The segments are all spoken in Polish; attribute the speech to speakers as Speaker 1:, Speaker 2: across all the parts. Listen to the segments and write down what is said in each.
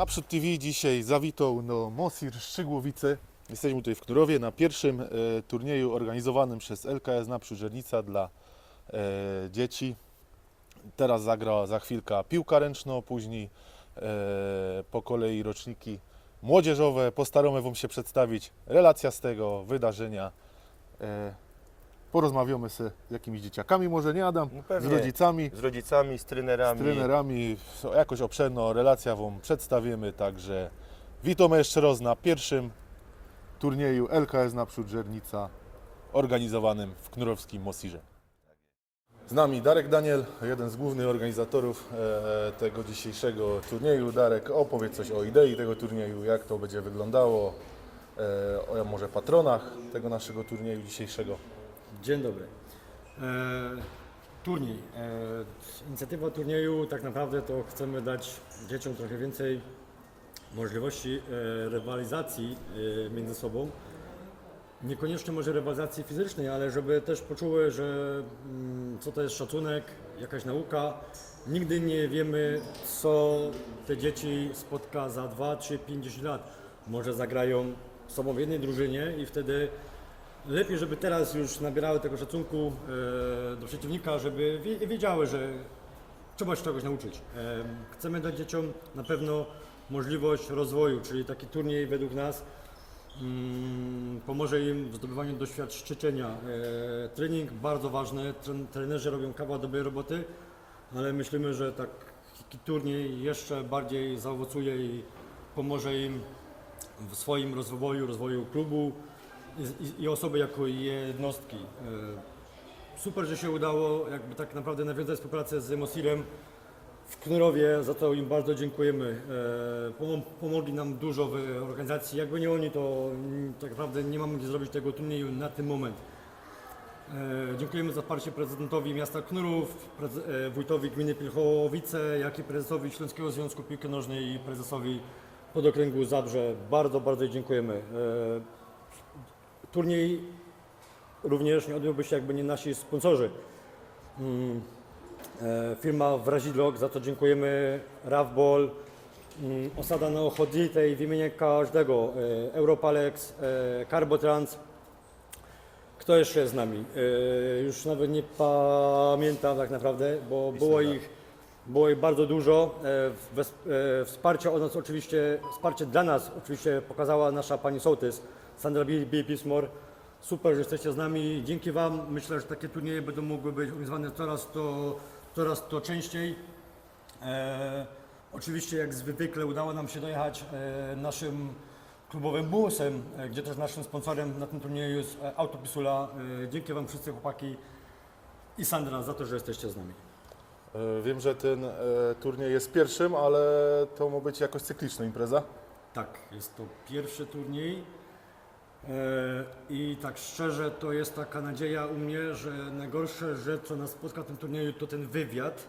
Speaker 1: Naprzód TV dzisiaj zawitał no, Mosir Szczygłowice. Jesteśmy tutaj w Knurowie na pierwszym e, turnieju organizowanym przez LKS Naprzód Żernica dla e, dzieci. Teraz zagra za chwilkę piłka ręczna, później e, po kolei roczniki młodzieżowe. Postaramy Wam się przedstawić relacja z tego wydarzenia. E, porozmawiamy z jakimiś dzieciakami, może nie Adam,
Speaker 2: No
Speaker 1: z rodzicami.
Speaker 2: Z rodzicami, z trenerami.
Speaker 1: z trenerami jakoś obszerno relacja Wam przedstawimy, także witamy jeszcze raz na pierwszym turnieju LKS Naprzód Żernica organizowanym w Knurowskim Mosirze. Z nami Darek Daniel, jeden z głównych organizatorów e, tego dzisiejszego turnieju. Darek, opowiedz coś o idei tego turnieju, jak to będzie wyglądało, e, o może patronach tego naszego turnieju dzisiejszego.
Speaker 3: Dzień dobry. E, turniej. E, inicjatywa turnieju tak naprawdę to chcemy dać dzieciom trochę więcej możliwości e, rywalizacji e, między sobą. Niekoniecznie może rywalizacji fizycznej, ale żeby też poczuły, że mm, co to jest szacunek, jakaś nauka. Nigdy nie wiemy, co te dzieci spotka za 2, 3, 50 lat. Może zagrają sobą w jednej drużynie i wtedy Lepiej, żeby teraz już nabierały tego szacunku e, do przeciwnika, żeby wie, wiedziały, że trzeba się czegoś nauczyć. E, chcemy dać dzieciom na pewno możliwość rozwoju, czyli taki turniej według nas mm, pomoże im w zdobywaniu doświadczenia. E, trening bardzo ważny, tren, trenerzy robią kawał dobrej roboty, ale myślimy, że taki turniej jeszcze bardziej zaowocuje i pomoże im w swoim rozwoju, rozwoju klubu i, osoby jako jednostki. E, Super, że się udało jakby tak naprawdę nawiązać współpracę z Mosirem w Knurowie, za to im bardzo dziękujemy. E, Pomog, pomogli nam dużo w organizacji. Jakby nie oni, to tak naprawdę nie mamy gdzie zrobić tego turnieju na ten moment. E, Dziękujemy za wsparcie prezydentowi miasta Knurów, wójtowi gminy Pilchowice, jak i prezesowi Śląskiego Związku Piłki Nożnej i prezesowi Podokręgu Zabrze. Bardzo, bardzo dziękujemy. Turniej również nie odbyłby się jakby nie nasi sponsorzy. Mm, e, Firma Wrazidlok, za to dziękujemy. Ravbol, mm, Osada na Ochodzitej w imieniu każdego. e, Europalex, e, Carbotrans. Kto jeszcze jest z nami? Już nawet nie pamiętam tak naprawdę, bo było ich, było ich bardzo dużo. Wsparcie od nas oczywiście, wsparcie dla nas oczywiście pokazała nasza pani sołtys, Sandra B. Pismor. Super, że jesteście z nami. Dzięki Wam myślę, że takie turnieje będą mogły być organizowane coraz to, coraz to częściej. E, oczywiście jak zwykle udało nam się dojechać e, naszym klubowym busem, e, gdzie też naszym sponsorem na tym turnieju jest e, Autopisula. E, dzięki Wam wszyscy chłopaki i Sandra za to, że jesteście z nami.
Speaker 1: E, Wiem, że ten e, turniej jest pierwszym, ale to ma być jakoś cykliczna impreza.
Speaker 3: Tak, jest to pierwszy turniej. E, I tak szczerze, to jest taka nadzieja u mnie, że najgorsze rzecz, co nas spotka w tym turnieju, to ten wywiad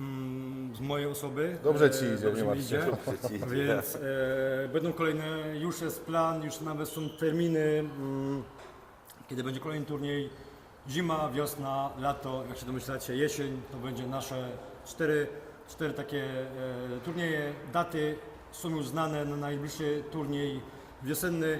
Speaker 3: mm, z mojej osoby.
Speaker 1: Dobrze ci
Speaker 3: E,
Speaker 1: idzie,
Speaker 3: dobrze
Speaker 1: nie
Speaker 3: mi
Speaker 1: martw się.
Speaker 3: idzie.
Speaker 2: Dobrze ci idzie.
Speaker 3: Więc e, będą kolejne, już jest plan, już nawet są terminy, mm, kiedy będzie kolejny turniej. Zima, wiosna, lato, jak się domyślacie, jesień, to będzie nasze cztery, cztery takie e, turnieje. Daty są już znane na najbliższy turniej wiosenny.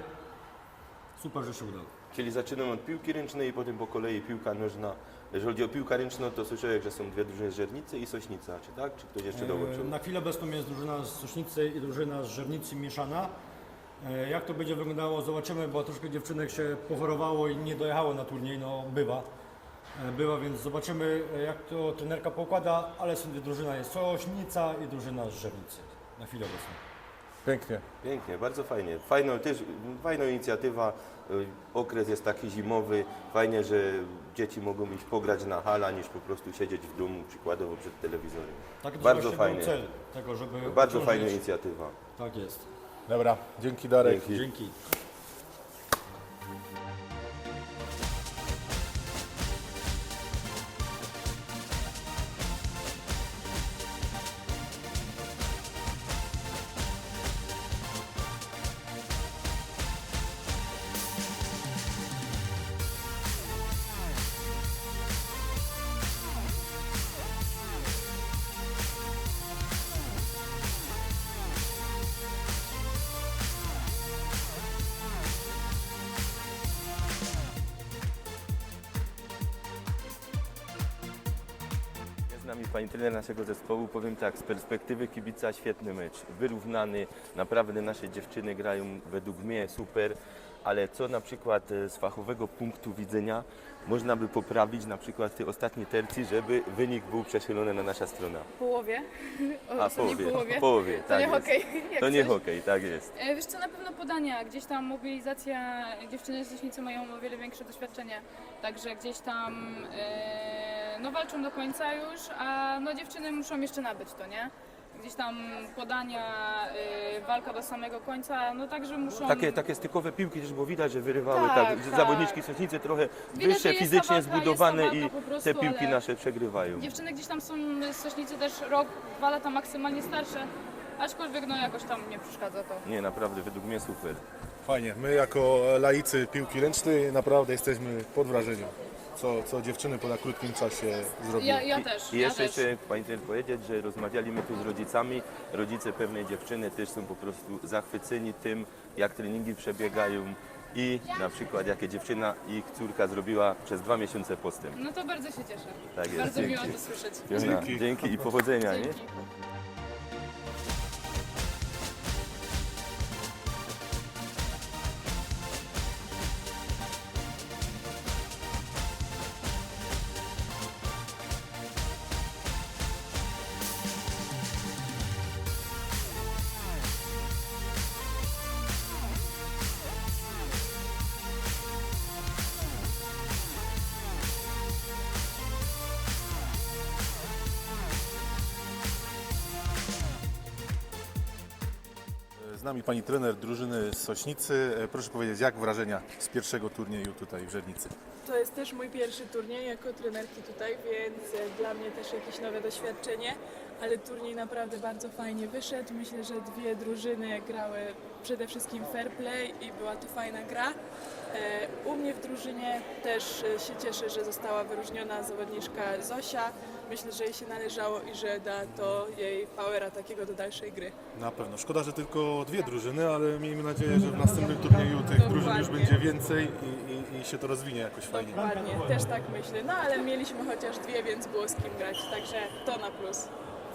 Speaker 3: Super, że się udało.
Speaker 2: Czyli zaczynamy od piłki ręcznej i potem po kolei piłka nożna. Jeżeli chodzi o piłkę ręczną, to słyszałem, że są dwie drużyny z Żernicy i Sośnica, czy tak? Czy ktoś jeszcze dołączył?
Speaker 3: E, Na chwilę obecną jest drużyna z Sośnicy i drużyna z Żernicy mieszana. E, Jak to będzie wyglądało zobaczymy, bo troszkę dziewczynek się pochorowało i nie dojechało na turniej, no bywa. E, Bywa, więc zobaczymy jak to trenerka pokłada, ale są dwie drużyna, jest Sośnica i drużyna z Żernicy na chwilę obecną.
Speaker 1: Pięknie.
Speaker 2: Pięknie, bardzo fajnie. Fajno, też, fajna inicjatywa. y, Okres jest taki zimowy. Fajnie, że dzieci mogą iść pograć na hala, niż po prostu siedzieć w domu, przykładowo przed telewizorem.
Speaker 3: Tak to
Speaker 2: Bardzo fajnie.
Speaker 3: był cel tego, żeby
Speaker 2: Bardzo
Speaker 3: uciążyć-
Speaker 2: fajna inicjatywa.
Speaker 3: Tak jest.
Speaker 1: Dobra, dzięki Darek.
Speaker 2: Dzięki.
Speaker 3: Dzięki.
Speaker 2: Nami pani trener naszego zespołu. Powiem tak, z perspektywy kibica świetny mecz, wyrównany. Naprawdę nasze dziewczyny grają według mnie super, ale co na przykład e, z fachowego punktu widzenia można by poprawić na przykład w tej ostatniej tercji, żeby wynik był przechylony na nasza strona.
Speaker 4: Połowie. O,
Speaker 2: A połowie,
Speaker 4: połowie.
Speaker 2: połowie,
Speaker 4: To
Speaker 2: tak
Speaker 4: nie
Speaker 2: jest.
Speaker 4: hokej. jak
Speaker 2: To nie
Speaker 4: coś.
Speaker 2: hokej, tak jest.
Speaker 4: E, Wiesz co, na pewno podania, gdzieś tam mobilizacja, dziewczyny z Leśnicy mają o wiele większe doświadczenie, także gdzieś tam e, no walczą do końca już, a no dziewczyny muszą jeszcze nabyć to, nie? Gdzieś tam podania, e, walka do samego końca, no także muszą...
Speaker 2: Takie, takie stykowe piłki też było widać, że wyrywały, tak,
Speaker 4: Tak,
Speaker 2: że
Speaker 4: tak.
Speaker 2: zawodniczki Sośnicy trochę
Speaker 4: Widać,
Speaker 2: wyższe
Speaker 4: ta
Speaker 2: fizycznie
Speaker 4: walka,
Speaker 2: zbudowane
Speaker 4: jest ta
Speaker 2: i
Speaker 4: walka po prostu,
Speaker 2: te piłki
Speaker 4: ale-
Speaker 2: nasze przegrywają.
Speaker 4: Dziewczyny gdzieś tam są z Sośnicy też rok, dwa lata maksymalnie starsze, aczkolwiek no jakoś tam nie przeszkadza to.
Speaker 2: Nie, naprawdę, według mnie super.
Speaker 1: Fajnie. My jako laicy piłki ręcznej naprawdę jesteśmy pod wrażeniem, co, co dziewczyny po tak krótkim czasie zrobiły.
Speaker 4: Ja, ja też,
Speaker 2: I
Speaker 4: ja
Speaker 2: jeszcze
Speaker 4: też.
Speaker 2: chcę powiedzieć, że rozmawialiśmy tu z rodzicami. Rodzice pewnej dziewczyny też są po prostu zachwyceni tym, jak treningi przebiegają i na przykład jakie dziewczyna i ich córka zrobiła przez dwa miesiące postęp.
Speaker 4: No to bardzo się cieszę.
Speaker 2: Tak jest,
Speaker 4: bardzo
Speaker 2: dzięki.
Speaker 4: miło to słyszeć.
Speaker 2: Dzięki,
Speaker 1: Dzięki.
Speaker 2: dzięki i powodzenia, nie?
Speaker 4: Dzięki.
Speaker 1: Nami pani trener drużyny Sośnicy. E, Proszę powiedzieć, jak wrażenia z pierwszego turnieju tutaj w Żernicy?
Speaker 5: To jest też mój pierwszy turniej jako trenerki tutaj, więc dla mnie też jakieś nowe doświadczenie, ale turniej naprawdę bardzo fajnie wyszedł. Myślę, że dwie drużyny grały przede wszystkim fair play i była to fajna gra. E, U mnie w drużynie też e, się cieszę, że została wyróżniona zawodniczka Zosia. Myślę, że jej się należało i że da to jej powera takiego do dalszej gry.
Speaker 1: Na pewno. Szkoda, że tylko dwie drużyny, ale miejmy nadzieję, że w następnym turnieju tych drużyn już
Speaker 5: Dokładnie.
Speaker 1: będzie więcej i, i, i się to rozwinie jakoś fajnie.
Speaker 5: Dokładnie, też tak myślę. No ale mieliśmy chociaż dwie, więc było z kim grać, także to na plus.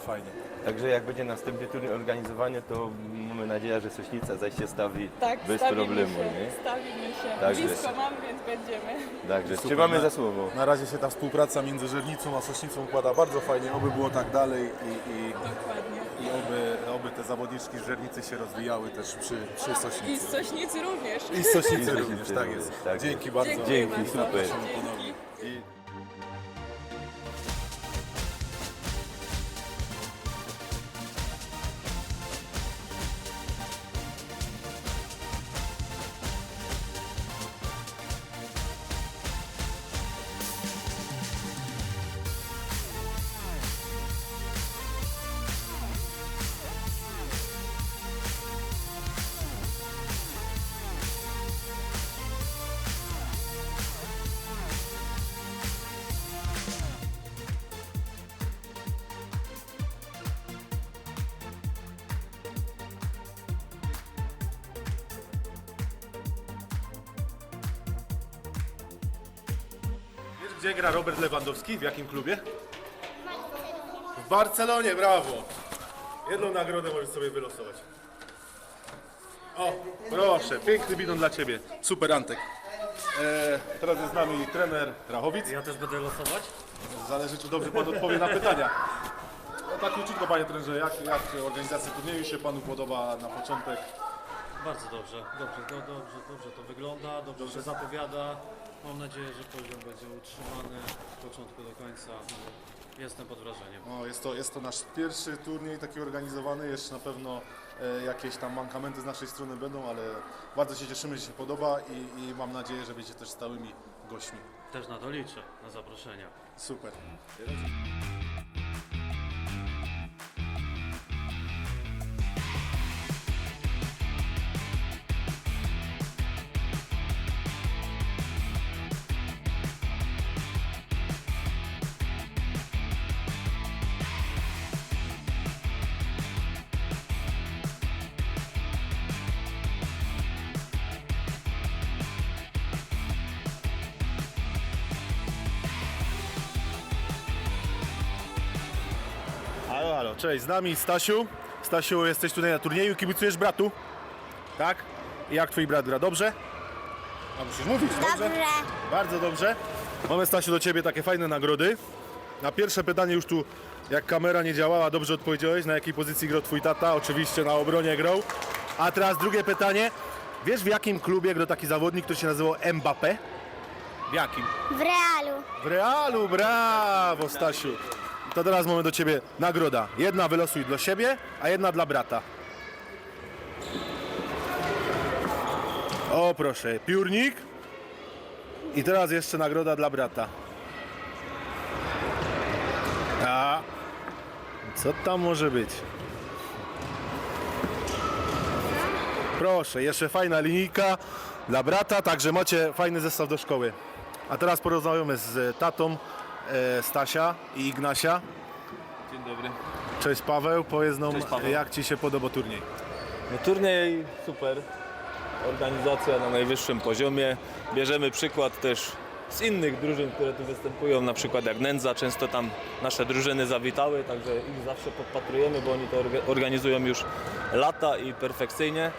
Speaker 1: Fajnie.
Speaker 2: Także jak będzie następny turniej organizowany, to mamy nadzieję, że Sośnica zaś się stawi
Speaker 5: Tak,
Speaker 2: bez
Speaker 5: stawimy
Speaker 2: problemu,
Speaker 5: się,
Speaker 2: nie?
Speaker 5: stawimy się.
Speaker 2: Tak
Speaker 5: Blisko mam, więc będziemy.
Speaker 2: Także
Speaker 1: Super.
Speaker 2: trzymamy za słowo.
Speaker 1: Na razie się ta współpraca między Żernicą a Sośnicą układa bardzo fajnie, oby było tak dalej i, i,
Speaker 5: Dokładnie.
Speaker 1: i oby, oby te zawodniczki z Żernicy się rozwijały też przy, przy
Speaker 5: I
Speaker 1: Sośnicy.
Speaker 5: z Sośnicy również.
Speaker 1: I z Sośnicy
Speaker 2: I z
Speaker 1: również,
Speaker 2: Sośnicy
Speaker 1: tak
Speaker 2: również,
Speaker 1: jest.
Speaker 2: tak
Speaker 1: Dzięki
Speaker 2: jest.
Speaker 1: bardzo.
Speaker 2: Dzięki,
Speaker 5: bardzo.
Speaker 2: super.
Speaker 5: Dzięki.
Speaker 2: I...
Speaker 1: gdzie gra Robert Lewandowski? W jakim klubie? W Barcelonie, brawo! Jedną nagrodę możesz sobie wylosować. O, proszę, piękny bidon dla Ciebie. Super, Antek. E, teraz jest z nami trener Rachowic.
Speaker 3: Ja też będę losować?
Speaker 1: Zależy, czy dobrze Pan odpowie na pytania. No, tak króciutko, Panie trenerze, jak, jak organizacja turnieju się Panu podoba na początek?
Speaker 6: Bardzo dobrze, dobrze, do, dobrze, dobrze to wygląda, dobrze się zapowiada. Mam nadzieję, że poziom będzie utrzymany od początku do końca. Jestem pod wrażeniem.
Speaker 1: No, jest, to, jest to nasz pierwszy turniej taki organizowany. Jeszcze na pewno e, jakieś tam mankamenty z naszej strony będą, ale bardzo się cieszymy, że się podoba i, i mam nadzieję, że będziecie też stałymi gośćmi.
Speaker 6: Też na to liczę, na zaproszenia.
Speaker 1: Super. No, cześć, z nami Stasiu. Stasiu, jesteś tutaj na turnieju, kibicujesz bratu? Tak? I jak twój brat gra? Dobrze? A musisz mówić, dobrze?
Speaker 7: Dobrze.
Speaker 1: Bardzo dobrze. Mamy Stasiu do Ciebie takie fajne nagrody. Na pierwsze pytanie już tu, jak kamera nie działała, dobrze odpowiedziałeś. Na jakiej pozycji grał Twój tata? Oczywiście na obronie grał. A teraz drugie pytanie. Wiesz w jakim klubie grał taki zawodnik, który się nazywał Mbappé? W jakim?
Speaker 7: W realu.
Speaker 1: W Realu, brawo Stasiu. To teraz mamy do Ciebie nagroda. Jedna wylosuj dla siebie, a jedna dla brata. O proszę, piórnik. I teraz jeszcze nagroda dla brata. A co tam może być? Proszę, jeszcze fajna linijka dla brata, także macie fajny zestaw do szkoły. A teraz porozmawiamy z tatą e, Stasia i Ignasia.
Speaker 8: Dzień dobry.
Speaker 1: Cześć Paweł, powiedz nam
Speaker 8: Cześć, Paweł.
Speaker 1: jak Ci się podoba turniej.
Speaker 8: No, turniej super. Organizacja na najwyższym poziomie. Bierzemy przykład też z innych drużyn, które tu występują, na przykład jak Nędza. Często tam nasze drużyny zawitały, także ich zawsze podpatrujemy, bo oni to orga- organizują już lata i perfekcyjnie.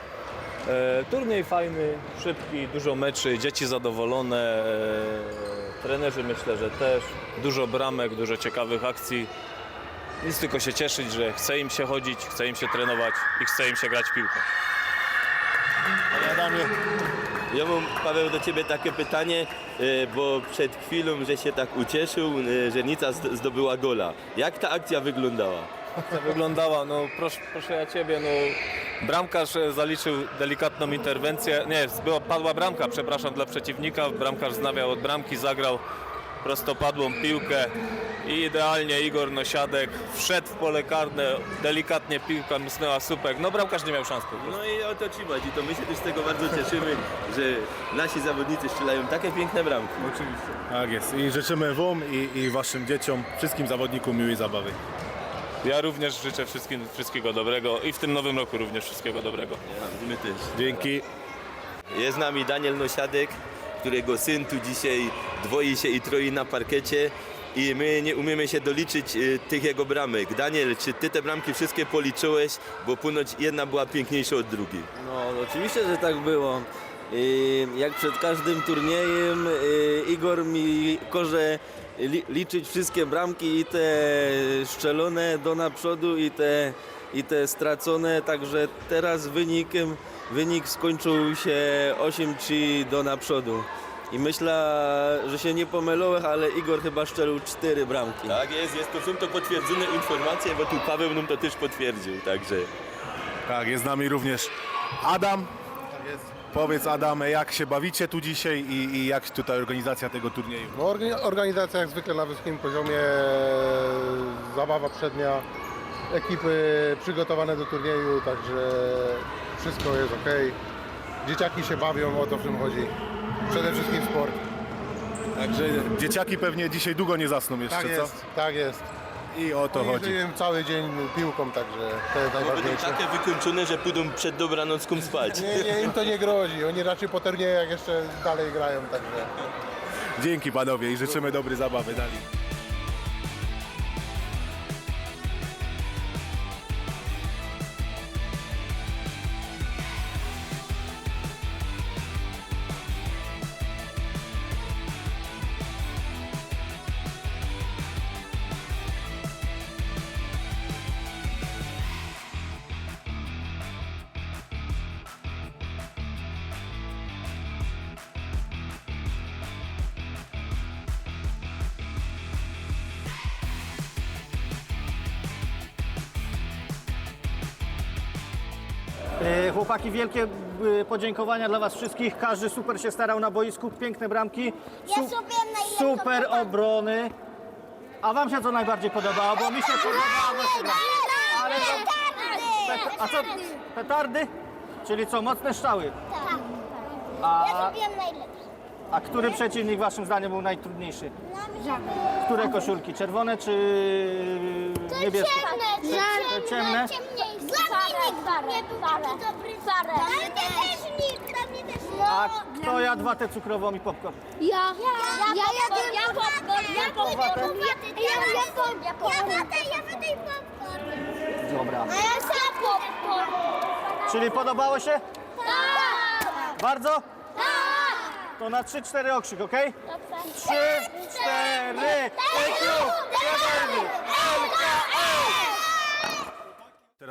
Speaker 8: E, turniej fajny, szybki, dużo meczy, dzieci zadowolone, e, trenerzy myślę, że też. Dużo bramek, dużo ciekawych akcji. Nic tylko się cieszyć, że chce im się chodzić, chce im się trenować i chce im się grać w piłkę.
Speaker 1: Adamie,
Speaker 2: Ja mam, Paweł, do Ciebie takie pytanie, e, bo przed chwilą, że się tak ucieszył, e, że Nica zd- zdobyła gola. Jak ta akcja wyglądała?
Speaker 8: To wyglądała, no proszę, proszę ja Ciebie, no bramkarz e, zaliczył delikatną interwencję, nie, była, padła bramka, przepraszam, dla przeciwnika, bramkarz znawiał od bramki, zagrał prostopadłą piłkę i idealnie Igor Nosiadek wszedł w pole karne, delikatnie piłka mysnęła słupek, no bramkarz nie miał szans po prostu.
Speaker 2: No i o to ci chodzi. To my się też z tego bardzo cieszymy, że nasi zawodnicy strzelają takie piękne bramki. Oczywiście.
Speaker 1: tak jest. I życzymy Wam i, i Waszym dzieciom, wszystkim zawodnikom miłej zabawy.
Speaker 8: Ja również życzę wszystkim wszystkiego dobrego i w tym nowym roku również wszystkiego dobrego.
Speaker 2: Ja, my też.
Speaker 1: Dzięki.
Speaker 2: Jest z nami Daniel Nosiadek, którego syn tu dzisiaj dwoi się i troi na parkecie i my nie umiemy się doliczyć y, tych jego bramek. Daniel, czy ty te bramki wszystkie policzyłeś? Bo ponoć jedna była piękniejsza od drugiej.
Speaker 9: No, oczywiście, że tak było. I jak przed każdym turniejem y, Igor mi każe li, liczyć wszystkie bramki i te szczelone do naprzód i te, i te stracone, także teraz wynikiem, wynik skończył się 8-3 do naprzód. I myślę, że się nie pomyliłem, ale Igor chyba szczelił 4 bramki.
Speaker 2: Tak jest, jest to, są to potwierdzone informacje, bo tu Paweł nam to też potwierdził, także...
Speaker 1: Tak, jest z nami również Adam. Powiedz Adam, jak się bawicie tu dzisiaj i, i jak tutaj organizacja tego turnieju?
Speaker 10: No, orga- organizacja jak zwykle na wysokim poziomie, zabawa przednia, ekipy przygotowane do turnieju, także wszystko jest ok. Dzieciaki się bawią, o to w tym chodzi. Przede wszystkim sport.
Speaker 1: Także dzieciaki pewnie dzisiaj długo nie zasną jeszcze,
Speaker 10: Tak
Speaker 1: co?
Speaker 10: jest, tak jest.
Speaker 1: I o to
Speaker 10: Oni
Speaker 1: chodzi.
Speaker 10: żyją cały dzień piłką, także to jest
Speaker 2: Będą
Speaker 10: najważniejsze.
Speaker 2: takie wykończone, że pójdą przed dobranocką spać.
Speaker 10: Nie, nie, im to nie grozi. Oni raczej po turniejach jeszcze dalej grają, także.
Speaker 1: Dzięki panowie i życzymy dobrej zabawy dalej.
Speaker 11: Chłopaki, wielkie e, podziękowania dla Was wszystkich. Każdy super się starał na boisku, piękne bramki,
Speaker 7: Ja
Speaker 11: su-
Speaker 7: zrobiłem najlepszą
Speaker 11: super obrony. A Wam się co najbardziej podobało? Bo mi się podobało. Ale to- Pet- A co? Petardy? Czyli co, mocne strzały.
Speaker 7: Tak.
Speaker 11: A,
Speaker 7: Ja zrobiłem najlepsze.
Speaker 11: a który przeciwnik Waszym zdaniem był najtrudniejszy? Które koszulki? Czerwone czy niebieskie?
Speaker 7: Ciemne,
Speaker 11: Te ciemne?
Speaker 7: Dla mnie nikt nie był taki dobry. Farę. Dla mnie też nikt, dla mnie też nikt.
Speaker 11: A kto no. jadł watę cukrową i popcorn?
Speaker 7: Ja. Ja, ja, ja jadłem ja, popcorn. Ja popcorn. Ja popcorn. Ja popcorn. Ja watę, ja popcorn.
Speaker 11: Dobra.
Speaker 7: A ja popcorn.
Speaker 11: Czyli podobało się?
Speaker 7: Tak.
Speaker 11: Bardzo?
Speaker 7: Tak.
Speaker 11: To na 3-4 okrzyk, ok?
Speaker 7: Dobrze.
Speaker 11: 3, 4.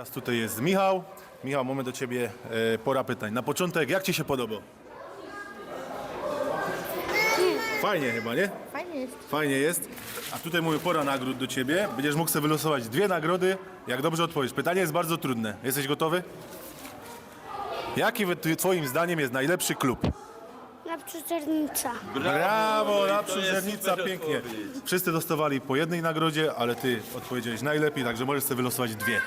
Speaker 1: Teraz tutaj jest Michał. Michał, mamy do Ciebie e, pora pytań. Na początek, jak Ci się podobał? Fajnie chyba, nie?
Speaker 7: Fajnie jest.
Speaker 1: Fajnie jest. A tutaj mówię pora nagród do Ciebie. Będziesz mógł sobie wylosować dwie nagrody, jak dobrze odpowiesz. Pytanie jest bardzo trudne. Jesteś gotowy? Jaki wy- Twoim zdaniem jest najlepszy klub?
Speaker 7: Na przyczernica.
Speaker 1: Brawo, na
Speaker 2: i to jest
Speaker 1: przyżernica,
Speaker 2: super
Speaker 1: pięknie.
Speaker 2: odpowiedź.
Speaker 1: Wszyscy dostawali po jednej nagrodzie, ale Ty odpowiedziałeś najlepiej, także możesz sobie wylosować dwie.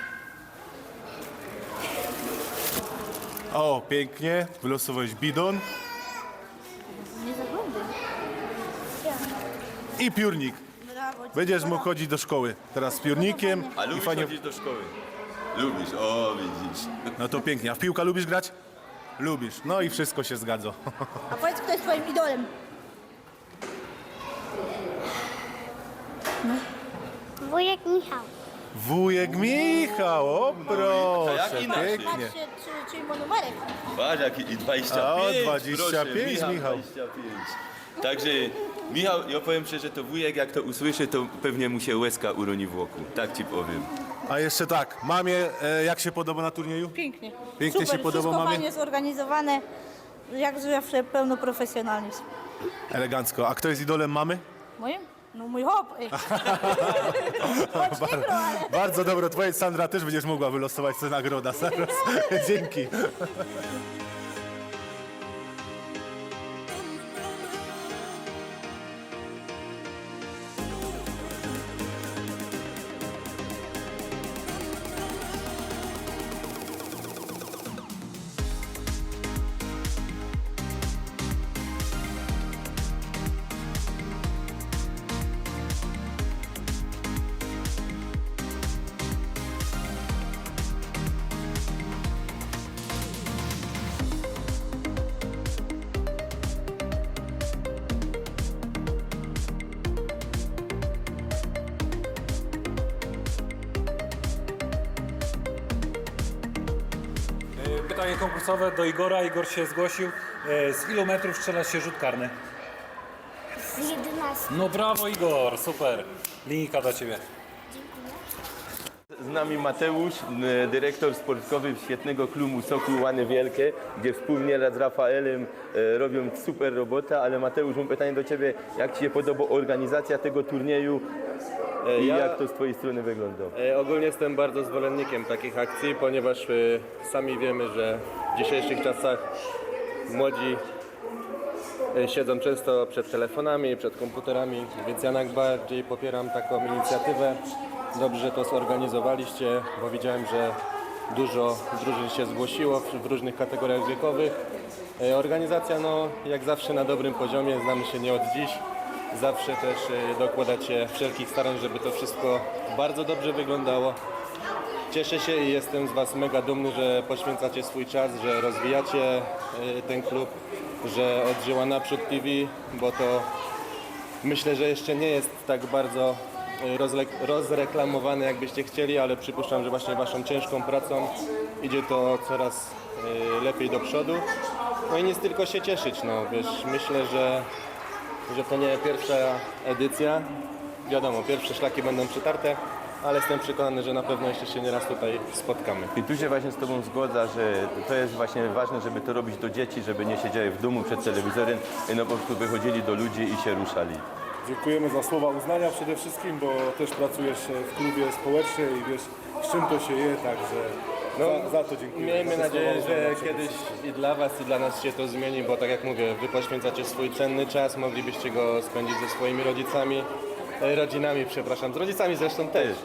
Speaker 1: O, pięknie. Wylosowałeś bidon
Speaker 7: Nie zaglądaj.
Speaker 1: i piórnik. Będziesz mógł chodzić do szkoły. Teraz z piórnikiem
Speaker 2: A
Speaker 1: i
Speaker 2: lubisz
Speaker 1: fajnie...
Speaker 2: chodzić do szkoły? Lubisz, o widzisz.
Speaker 1: No to pięknie. A w piłka lubisz grać? Lubisz. No i wszystko się zgadza.
Speaker 7: A powiedz, kto jest twoim idolem? Wujek Michał.
Speaker 1: Wujek Michał, o proszę,
Speaker 2: jak inaczej?
Speaker 1: pięknie.
Speaker 7: Patrzcie, czy, czy ma numerek.
Speaker 2: Patrz jaki i 25.
Speaker 1: O,
Speaker 2: proszę,
Speaker 1: 25, Michał.
Speaker 2: 25. Także Michał, ja powiem szczerze, to wujek jak to usłyszy, to pewnie mu się łezka uroni w oku. Tak ci powiem.
Speaker 1: A jeszcze tak, mamie, e, jak się podoba na turnieju?
Speaker 12: Pięknie.
Speaker 1: Pięknie
Speaker 12: Super,
Speaker 1: się podoba
Speaker 12: wszystko
Speaker 1: mamie?
Speaker 12: fajnie zorganizowane. Jak zawsze pełno profesjonalizm.
Speaker 1: Elegancko. A kto jest idolem mamy?
Speaker 12: Moim? No mój. Choć nie ale...
Speaker 1: Bardzo dobra odpowiedź, Sandra, też będziesz mogła wylosować tę nagrodę. Zaraz. Dzięki.
Speaker 13: Pytanie konkursowe do Igora. Igor się zgłosił. E, Z ilu metrów strzela się rzut karny?
Speaker 7: Z 11.
Speaker 13: No brawo Igor, super. Linijka dla Ciebie.
Speaker 2: Nami Mateusz, dyrektor sportowy świetnego klubu Sokół Łany Wielkie, gdzie wspólnie z Rafaelem e, robią super robotę, ale Mateusz, mam pytanie do Ciebie, jak Ci się podoba organizacja tego turnieju i
Speaker 14: ja-
Speaker 2: jak to z Twojej strony wygląda?
Speaker 14: E, Ogólnie jestem bardzo zwolennikiem takich akcji, ponieważ e, sami wiemy, że w dzisiejszych czasach młodzi e, siedzą często przed telefonami, przed komputerami, więc ja najbardziej popieram taką inicjatywę. Dobrze, że to zorganizowaliście, bo widziałem, że dużo drużyn się zgłosiło w, różnych kategoriach wiekowych. E, Organizacja, no, jak zawsze na dobrym poziomie, znamy się nie od dziś. Zawsze też e, dokładacie wszelkich starań, żeby to wszystko bardzo dobrze wyglądało. Cieszę się i jestem z Was mega dumny, że poświęcacie swój czas, że rozwijacie e, ten klub, że odżyła naprzód TV, bo to myślę, że jeszcze nie jest tak bardzo e, rozreklamowany, jakbyście chcieli, ale przypuszczam, że właśnie Waszą ciężką pracą idzie to coraz e, lepiej do przodu. No i nic tylko się cieszyć, no wiesz, myślę, że, że to nie pierwsza edycja. Wiadomo, pierwsze szlaki będą przetarte, ale jestem przekonany, że na pewno jeszcze się nieraz tutaj spotkamy.
Speaker 2: I tu się właśnie z Tobą zgodzę, że to jest właśnie ważne, żeby to robić do dzieci, żeby nie siedziały w domu przed telewizorem, no po prostu wychodzili do ludzi i się ruszali.
Speaker 15: Dziękujemy za słowa uznania przede wszystkim, bo też pracujesz w klubie społecznym i wiesz z czym to się je, także za, za to dziękuję.
Speaker 14: Miejmy
Speaker 15: Za te
Speaker 14: nadzieję,
Speaker 15: słowa uznania
Speaker 14: że
Speaker 15: przede
Speaker 14: kiedyś
Speaker 15: wszystkim.
Speaker 14: i dla Was, i dla nas się to zmieni, bo tak jak mówię, Wy poświęcacie swój cenny czas, moglibyście go spędzić ze swoimi rodzicami, e, rodzinami, przepraszam, z rodzicami zresztą też.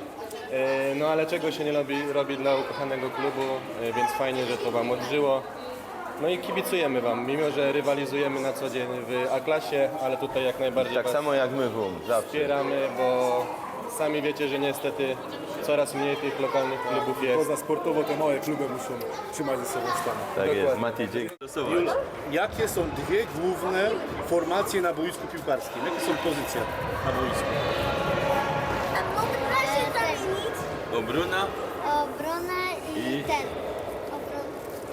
Speaker 14: E, No ale czego się nie robi, robi dla ukochanego klubu, e, więc fajnie, że to Wam odżyło. No i kibicujemy Wam, mimo że rywalizujemy na co dzień w A-klasie, ale tutaj jak najbardziej
Speaker 2: Tak
Speaker 14: was
Speaker 2: samo jak my Wam, zawsze.
Speaker 14: wspieramy, bo sami wiecie, że niestety coraz mniej tych lokalnych klubów jest.
Speaker 15: Poza sportowo te małe kluby muszą trzymać ze sobą stan.
Speaker 2: Tak jest, Mati, dzięki.
Speaker 16: Jakie są dwie główne formacje na boisku piłkarskim? Jakie są pozycje na boisku?
Speaker 7: A mógł proszę zamienić?
Speaker 2: Obrona,
Speaker 7: Obrona. Obrona i,
Speaker 2: I?
Speaker 7: ten.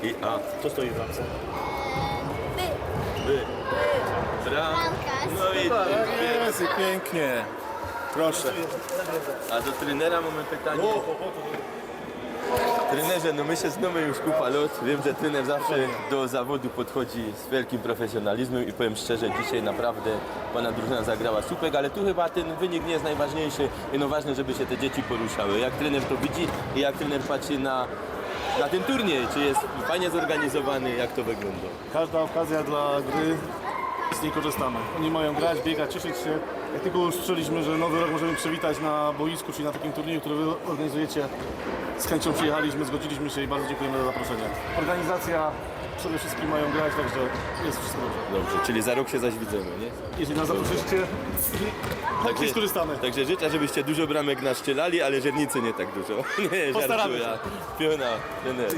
Speaker 2: I A. Co stoi w bramce?
Speaker 7: By.
Speaker 2: Wy. Bram. No i pięknie.
Speaker 1: Jest i pięknie. Proszę.
Speaker 2: A do trenera mamy pytanie. Trenerze, no my się znamy już kupa lat. Wiem, że trener zawsze do zawodu podchodzi z wielkim profesjonalizmem i powiem szczerze, dzisiaj naprawdę pana drużyna zagrała super, ale tu chyba ten wynik nie jest najważniejszy. I no ważne, żeby się te dzieci poruszały. Jak trener to widzi i jak trener patrzy na, na ten turniej, czy jest fajnie zorganizowany, jak to wygląda.
Speaker 16: Każda okazja dla gry, z niej korzystamy. Oni mają grać, biegać, cieszyć się. Jak tylko usłyszeliśmy, że nowy rok możemy przywitać na boisku, czyli na takim turnieju, który wy organizujecie, z chęcią przyjechaliśmy, zgodziliśmy się i bardzo dziękujemy za zaproszenie. Organizacja, przede wszystkim mają grać, także jest wszystko dobrze.
Speaker 2: Dobrze, czyli za rok się zaś widzimy, nie?
Speaker 16: Jeśli nas zaproszycie, chętnie skorzystamy.
Speaker 2: Także życzę, żebyście dużo bramek naszczelali, ale żernicy nie tak dużo. Nie,
Speaker 16: Postaramy
Speaker 2: żartuję. Piona, trener.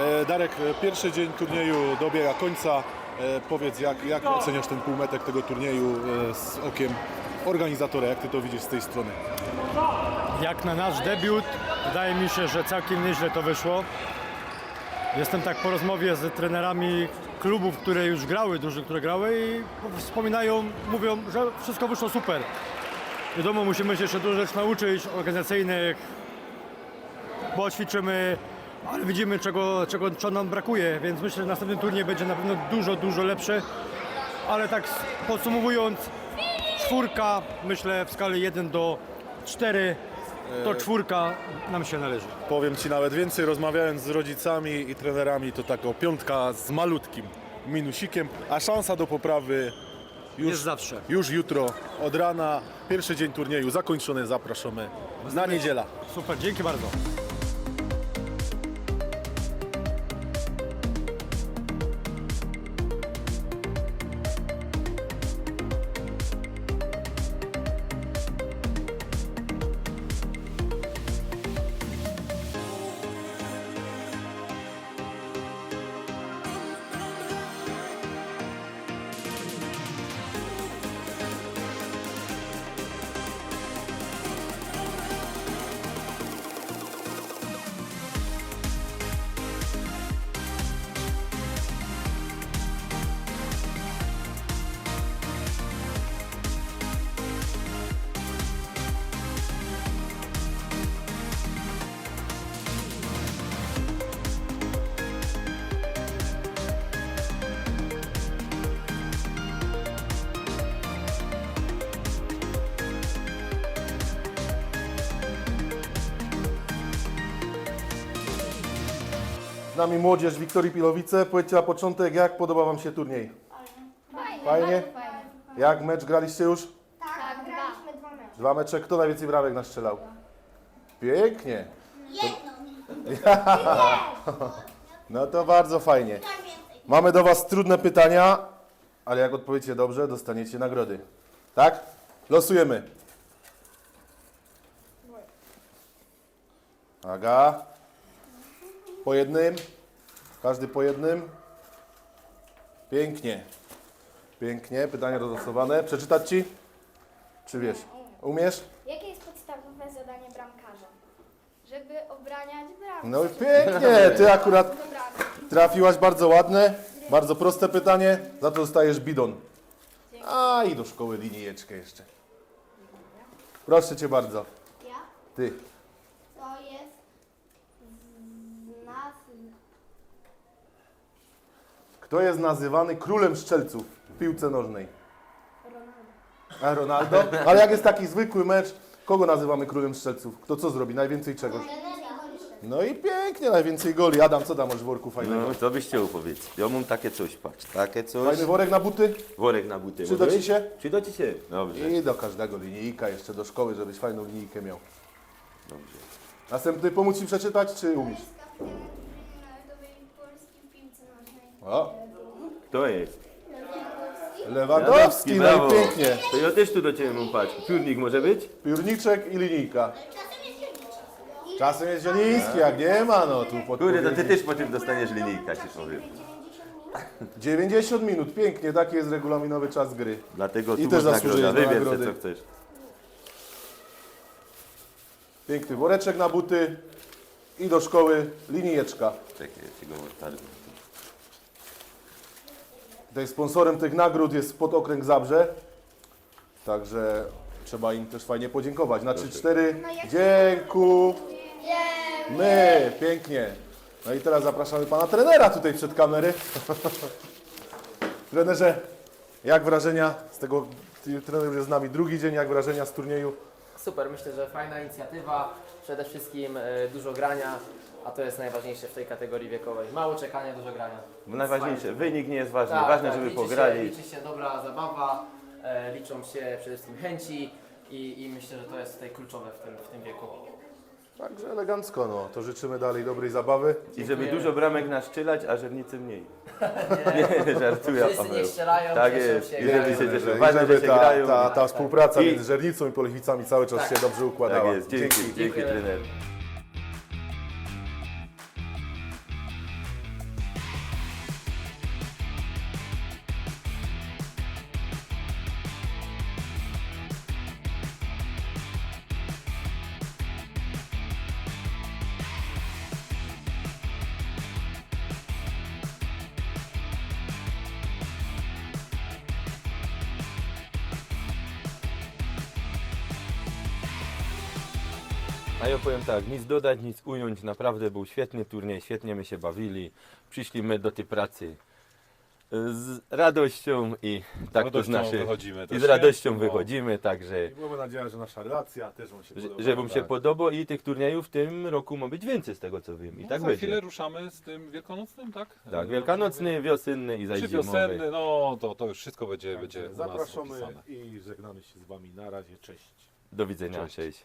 Speaker 1: E, Darek, pierwszy dzień turnieju dobiega końca. E, Powiedz, jak, jak oceniasz ten półmetek tego turnieju e, z okiem organizatora? Jak ty to widzisz z tej strony?
Speaker 3: Jak na nasz debiut, wydaje mi się, że całkiem nieźle to wyszło. Jestem tak po rozmowie z trenerami klubów, które już grały, dużych, które grały i wspominają, mówią, że wszystko wyszło super. Wiadomo, musimy się jeszcze dużo rzeczy nauczyć organizacyjnych, bo ćwiczymy, ale widzimy czego, czego, czego nam brakuje, więc myślę, że następny turniej będzie na pewno dużo, dużo lepszy. Ale tak podsumowując, czwórka, myślę w skali 1 do 4, to czwórka nam się należy.
Speaker 1: Powiem Ci nawet więcej, rozmawiając z rodzicami i trenerami, to taka piątka z malutkim minusikiem, a szansa do poprawy już,
Speaker 3: Jest zawsze.
Speaker 1: już jutro od rana. Pierwszy dzień turnieju zakończony, zapraszamy na niedziela.
Speaker 3: Super, dzięki bardzo.
Speaker 1: Nami młodzież Wiktorii Pilowice. Powiedzcie na początek, jak podoba Wam się turniej? Fajnie? Jak mecz graliście już?
Speaker 7: Tak, graliśmy dwa mecze.
Speaker 1: Dwa mecze. Kto najwięcej bramek nastrzelał? Pięknie.
Speaker 7: Jedną.
Speaker 1: No to bardzo fajnie. Mamy do Was trudne pytania, ale jak odpowiecie dobrze, dostaniecie nagrody. Tak? Losujemy. Aga. Po jednym. Każdy po jednym. Pięknie. Pięknie. Pytania rozlosowane. Przeczytać Ci? Czy wiesz? Umiesz?
Speaker 7: Jakie jest podstawowe zadanie bramkarza? Żeby obraniać bramkę.
Speaker 1: No i pięknie. Ty akurat trafiłaś bardzo ładne. Bardzo proste pytanie. Za to dostajesz bidon. A i do szkoły linijeczkę jeszcze. Proszę Cię bardzo.
Speaker 7: Ja?
Speaker 1: Ty.
Speaker 7: To jest z nas...
Speaker 1: Kto jest nazywany królem szczelców w piłce nożnej? A Ronaldo? Ale jak jest taki zwykły mecz, kogo nazywamy królem strzelców? Kto co zrobi? Najwięcej czegoś. No i pięknie, najwięcej goli. Adam, co tam masz w worku fajnego?
Speaker 2: No, co byście opowiedz. Ja mam takie coś, patrz, takie coś.
Speaker 1: Fajny worek na buty?
Speaker 2: Worek na buty.
Speaker 1: Przyda
Speaker 2: może
Speaker 1: ci się?
Speaker 2: Przyda ci się. Dobrze.
Speaker 1: I do każdego linijka jeszcze do szkoły, żebyś fajną linijkę miał.
Speaker 2: Dobrze.
Speaker 1: Następny pomóc Ci przeczytać, czy umiesz?
Speaker 7: Narodowej Polski w piłce nożnej.
Speaker 1: O,
Speaker 2: Kto jest?
Speaker 1: Lewandowski, no
Speaker 2: brawo.
Speaker 1: i pięknie.
Speaker 2: To ja też tu do Ciebie mam patrz. Piórnik może być?
Speaker 1: Piórniczek i linijka. Czasem jest zieliński, jak nie ma, no tu
Speaker 2: Kurde, to Ty
Speaker 1: podpowiedzi.
Speaker 2: też po tym dostaniesz linijka, ci powiem.
Speaker 1: 90 minut, pięknie, taki jest regulaminowy czas gry.
Speaker 2: Dlatego
Speaker 1: I
Speaker 2: tu
Speaker 1: też
Speaker 2: masz
Speaker 1: zasłużyłeś na
Speaker 2: Wybierz
Speaker 1: nagrody.
Speaker 2: co chcesz.
Speaker 1: Piękny woreczek na buty. i do szkoły linijeczka.
Speaker 2: Czekaj, ja ci go.
Speaker 1: Tutaj sponsorem tych nagród jest Podokręg Zabrze, także trzeba im też fajnie podziękować. Na 3-4 dziękujemy. Pięknie. No i teraz zapraszamy pana trenera tutaj przed kamery. Trenerze, jak wrażenia z tego, trener już jest z nami drugi dzień, jak wrażenia z turnieju?
Speaker 17: Super, myślę, że fajna inicjatywa, przede wszystkim e, dużo grania, a to jest najważniejsze w tej kategorii wiekowej. Mało czekania, dużo grania.
Speaker 2: Najważniejsze, wynik nie jest ważny,
Speaker 17: Tak,
Speaker 2: ważne,
Speaker 17: tak,
Speaker 2: żeby
Speaker 17: liczy
Speaker 2: pograli.
Speaker 17: Się, liczy się dobra zabawa, e, liczą się przede wszystkim chęci i, i myślę, że to jest tutaj kluczowe w tym, w tym wieku.
Speaker 1: Także elegancko, no. To życzymy dalej dobrej zabawy.
Speaker 2: I żeby dużo bramek naszczylać, a żernicy mniej. Nie, żartuję,
Speaker 17: Wszyscy
Speaker 2: Paweł.
Speaker 17: niech strzelają,
Speaker 2: Tak
Speaker 17: cieszą
Speaker 2: jest,
Speaker 17: się,
Speaker 2: i żeby się
Speaker 1: I
Speaker 2: cieszył.
Speaker 1: żeby
Speaker 2: Ważne, że się
Speaker 1: ta,
Speaker 2: grają.
Speaker 1: ta, ta współpraca
Speaker 2: I-
Speaker 1: między Żernicą i Polechicami cały czas
Speaker 17: Tak.
Speaker 1: się dobrze układała.
Speaker 2: Tak jest, dzięki, dzięki,
Speaker 17: Dziękuję.
Speaker 2: trener. A ja powiem tak, nic dodać, nic ująć, naprawdę był świetny turniej, świetnie my się bawili. Przyszliśmy do tej pracy z radością i tak to
Speaker 1: radością
Speaker 2: znaczy.
Speaker 1: wychodzimy
Speaker 2: I
Speaker 1: też,
Speaker 2: z
Speaker 1: nie?
Speaker 2: radością
Speaker 1: No.
Speaker 2: wychodzimy, także
Speaker 1: I mamy nadzieję, że nasza relacja też Wam się podoba.
Speaker 2: że Wam się
Speaker 1: Tak.
Speaker 2: podoba i tych turniejów w tym roku ma być więcej z tego co wiem. I
Speaker 13: No,
Speaker 2: tak
Speaker 13: za
Speaker 2: będzie.
Speaker 13: chwilę ruszamy z tym wielkanocnym, tak?
Speaker 2: Tak, wielkanocny, wiosenny i
Speaker 13: Czy wiosenny, no to, to już wszystko będzie, będzie u nas
Speaker 1: Zapraszamy
Speaker 13: opisane.
Speaker 1: i żegnamy się z Wami. Na razie, cześć.
Speaker 2: Do widzenia,
Speaker 13: Cześć.
Speaker 2: cześć.